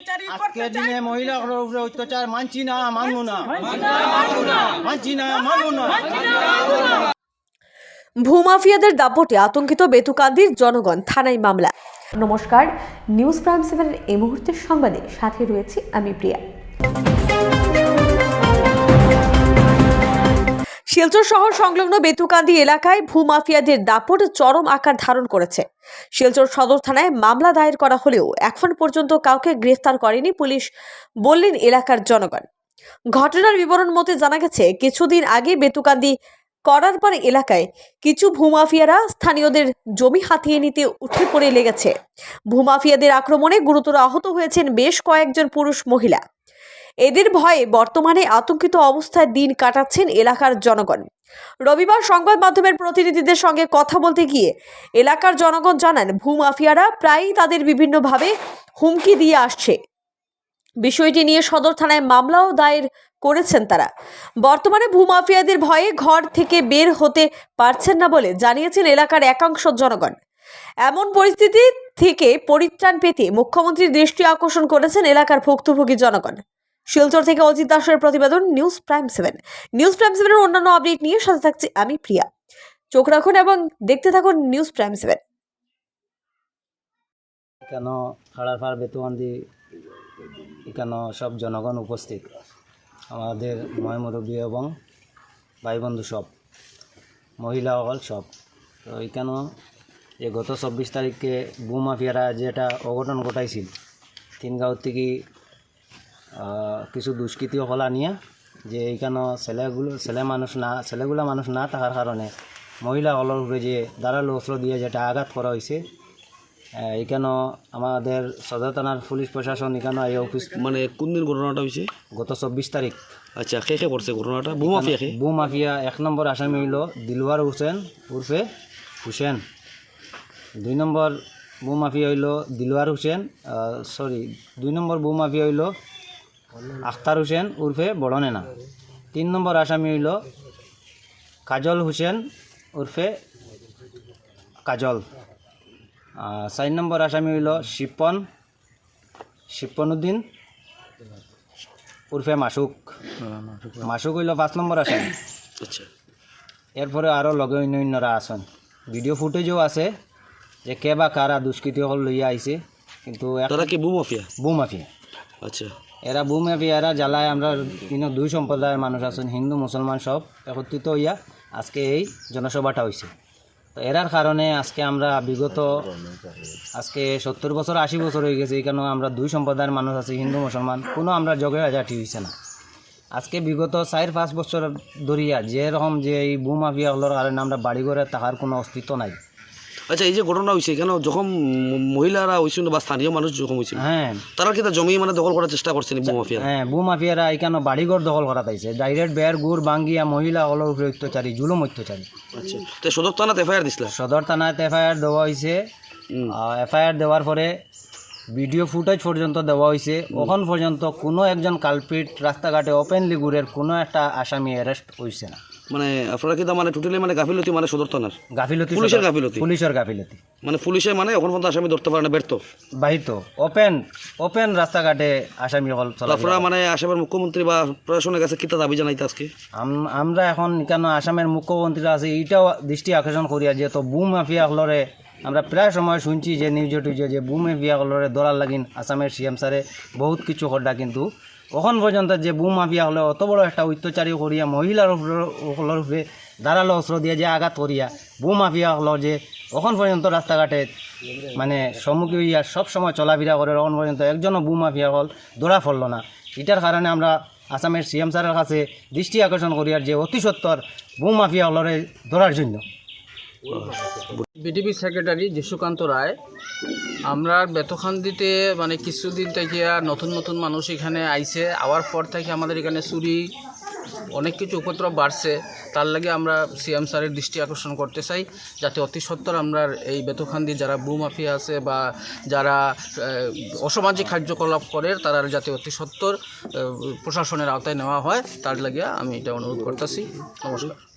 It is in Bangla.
আজকের দিনে মহিলাগুলোর উপরে অত্যাচার মানছি না মানবো না। মানছি না মানবো না। ভূমাফিয়াদের দাপটে আতঙ্কিত বেতুকান্দির জনগণ থানায় মামলা। নমস্কার নিউজ প্রাইম সেভেনের এই মুহূর্তের সংবাদে সাথে রয়েছে আমি প্রিয়া। শিলচর শহর সংলগ্ন বেতুকান্দি এলাকায় ভূমাফিয়াদের দাপট চরম আকার ধারণ করেছে। শিলচর সদর থানায় মামলা দায়ের করা হলেও এখন পর্যন্ত কাউকে গ্রেফতার করেনি পুলিশ, বললেন এলাকার জনগণ। ঘটনার বিবরণ মতে জানা গেছে, কিছুদিন আগে বেতুকান্দি করার পর এলাকায় কিছু ভূমাফিয়ারা স্থানীয়দের জমি হাতিয়ে নিতে উঠে পড়ে লেগেছে। ভূমাফিয়াদের আক্রমণে গুরুতর আহত হয়েছেন বেশ কয়েকজন পুরুষ মহিলা। এদের ভয়ে বর্তমানে আতঙ্কিত অবস্থায় দিন কাটাচ্ছেন এলাকার জনগণ। রবিবার সংবাদ মাধ্যমের প্রতিনিধিদের সঙ্গে কথা বলতে গিয়ে এলাকার জনগণ জানান ভূমাফিয়ারা প্রায়ই তাদের বিভিন্নভাবে হুমকি দিয়ে আসছে। বিষয়টি নিয়ে সদর থানায় মামলাও দায়ের করেছেন তারা। বর্তমানে ভূমাফিয়াদের ভয়ে ঘর থেকে বের হতে পারছেন না বলে জানিয়েছেন এলাকার একাংশ জনগণ। এমন পরিস্থিতি থেকে পরিত্রাণ পেতে মুখ্যমন্ত্রীর দৃষ্টি আকর্ষণ করেছেন এলাকার ভুক্তভোগী জনগণ। শিলচর থেকে অজিত দাসের প্রতিবেদন news prime seven. News prime সেভেনের অন্যান্য আপডেট নিয়ে সাথে থাকছে আমি প্রিয়া। চোখ রাখুন এবং দেখতে থাকুন নিউজ প্রাইম সেভেন। কেন খাড়ারপাড় বেতুয়ান্দি কেন সব জনগণ উপস্থিত? আমাদের ময় এবং ভাই বন্ধু সব, মহিলা মহিলাসকল সব। তো এখানে যে গত চব্বিশ তারিখে বুমাফিয়ারা যেটা অঘটন ঘটাইছিল, তিনগাঁও থেকে কিছু দুষ্কৃতীসকল আনিয়া যে এইখানে ছেলেগুলো ছেলে মানুষ না ছেলেগুলা মানুষ না থাকার কারণে মহিলাসকলের উপরে যে ধারালো অস্ত্র দিয়ে যেটা আঘাত করা হয়েছে এখানে আমাদের সদর থানার পুলিশ প্রশাসন এখানে এই অফিস মানে কোন দিন ঘটনাটা হয়েছে গত চব্বিশ তারিখ। আচ্ছা কে কে করছে ঘটনাটা? বোমাফিয়া কে? বু মাফিয়া এক নম্বর আসামি হইল দিলওয়ার হোসেন উর্ফে হুসেন। দুই নম্বর বু মাফিয়া হইল দিলওয়ার হোসেন সরি দুই নম্বর বু মাফিয়া হইল আখতার হোসেন উর্ফে বড়নেনা। তিন নম্বর আসামি হইল কাজল হোসেন উর্ফে কাজল। চার নম্বর আসামি হইল শিপন শিপনুদ্দিন উর্ফে মাসুক। মাসুক হইল পাঁচ নম্বর আসামি। আচ্ছা। এরপরে আরও লগে অন্য অন্যরা আছেন। ভিডিও ফুটেজও আছে যে কে বা কারা দুষ্কৃতীসকল লইয়া আইছে কিন্তু বোমাফিয়া বু মাফিয়া আচ্ছা। এরা মাফিয়া এরা জ্বালায়, আমরা কিন্তু দুই সম্প্রদায়ের মানুষ আছেন, হিন্দু, মুসলমান সব একত্রিত হইয়া আজকে এই জনসভাটা হয়েছে তো এরার কারণে আজকে আমরা বিগত আজকে সত্তর বছর, আশি বছর হয়ে গেছে এখানে আমরা দুই সম্প্রদায়ের মানুষ আছে, হিন্দু, মুসলমান, কোনো আমরা জগে হাজাটি হয়েছে না। আজকে বিগত চার, পাঁচ বছর ধরিয়া যেরকম যে এই বু মাফিয়া হলোর কারণে আমরা বাড়িঘরে তাহার কোনো অস্তিত্ব নাই। আচ্ছা এই যে ঘটনা হয়েছে এখানে যখন মহিলারা হয়েছিল বা স্থানীয় মানুষ যখন হয়েছিল হ্যাঁ। তারা কি তার জমি মানে দখল করার চেষ্টা করছেন বোমাফিয়া হ্যাঁ বু মাফিয়ারা এখানে বাড়িঘর দখল করা তাইছে ডাইরেক্ট বেয়ার গুড় বাঙ্গিয়া মহিলা উপরে অত্যাচারী জুলুম অত্যাচারী। আচ্ছা তো সদর থানাতে এফআইআর দিছিলা? সদর থানায় এফআইআর দেওয়া হয়েছে। এফআইআর দেওয়ার পরে ভিডিও ফুটেজ পর্যন্ত দেওয়া হয়েছে এখন পর্যন্ত কোনো একজন কালপিট রাস্তাঘাটে ওপেনলি ঘুরের কোনো একটা আসামি অ্যারেস্ট হয়েছে না। মানে আপনারা কি তার মানে টোটালি মানে গাফিলতি মানে সদর থানার গাফিলতি পুলিশের গাফিলতি? পুলিশের গাফিলতি। মানে পুলিশে মানে এখন পর্যন্ত আসামি ধরতে পারে না ব্যর্থ। বাহির তো। ওপেন ওপেন রাস্তাঘাটে আসামি হল আপনারা মানে আসামের মুখ্যমন্ত্রী বা প্রশাসনের কাছে কিতা দাবি জানাইতে আজকে? আম- আমরা এখন কেন আসামের মুখ্যমন্ত্রীরা আছে এইটাও দৃষ্টি আকর্ষণ করিয়া যে তো বুম মাফিয়া হলরে আমরা প্রায় সময় শুনছি যে নিউজে টুজে যে বু মাফিয়া হলরে দলার লাগিন আসামের সিএম স্যারে বহুত কিছু করা কিন্তু এখন পর্যন্ত যে বু মাফিয়া হলে অত বড় একটা অত্যাচারী করিয়া, মহিলার হলর উপরে ধারালো অস্ত্র দিয়ে যে আঘাত করিয়া বু মাফিয়া হল যে এখন পর্যন্ত রাস্তাঘাটে মানে সম্মুখী হইয়া সবসময় চলাফেরা করে এখন পর্যন্ত একজনও বু মাফিয়া হল ধরা পড়ল না। এটার কারণে আমরা আসামের সিএম স্যারের কাছে দৃষ্টি আকর্ষণ করিয়ার যে অতি সত্তর বু মাফিয়া হলরে ধরার জন্য। বিডিপি সেক্রেটারি যিশুকান্ত রায় আমরা বেতখান্দিতে মানে কিছুদিন থেকে নতুন নতুন মানুষ এখানে আইছে। আওয়ার পর থেকে আমাদের এখানে চুরি, অনেক কিছু উপদ্রব বাড়ছে। তার লাগে আমরা সিএম স্যারের দৃষ্টি আকর্ষণ করতে চাই, যাতে অতি সত্বর আমরা এই বেতখান্দি যারা মাফিয়া আছে বা যারা অসামাজিক কার্যকলাপ করে, তারা যাতে অতি সত্বর প্রশাসনের আওতায় নেওয়া হয়। তার লাগে আমি এটা অনুরোধ করতেছি। নমস্কার।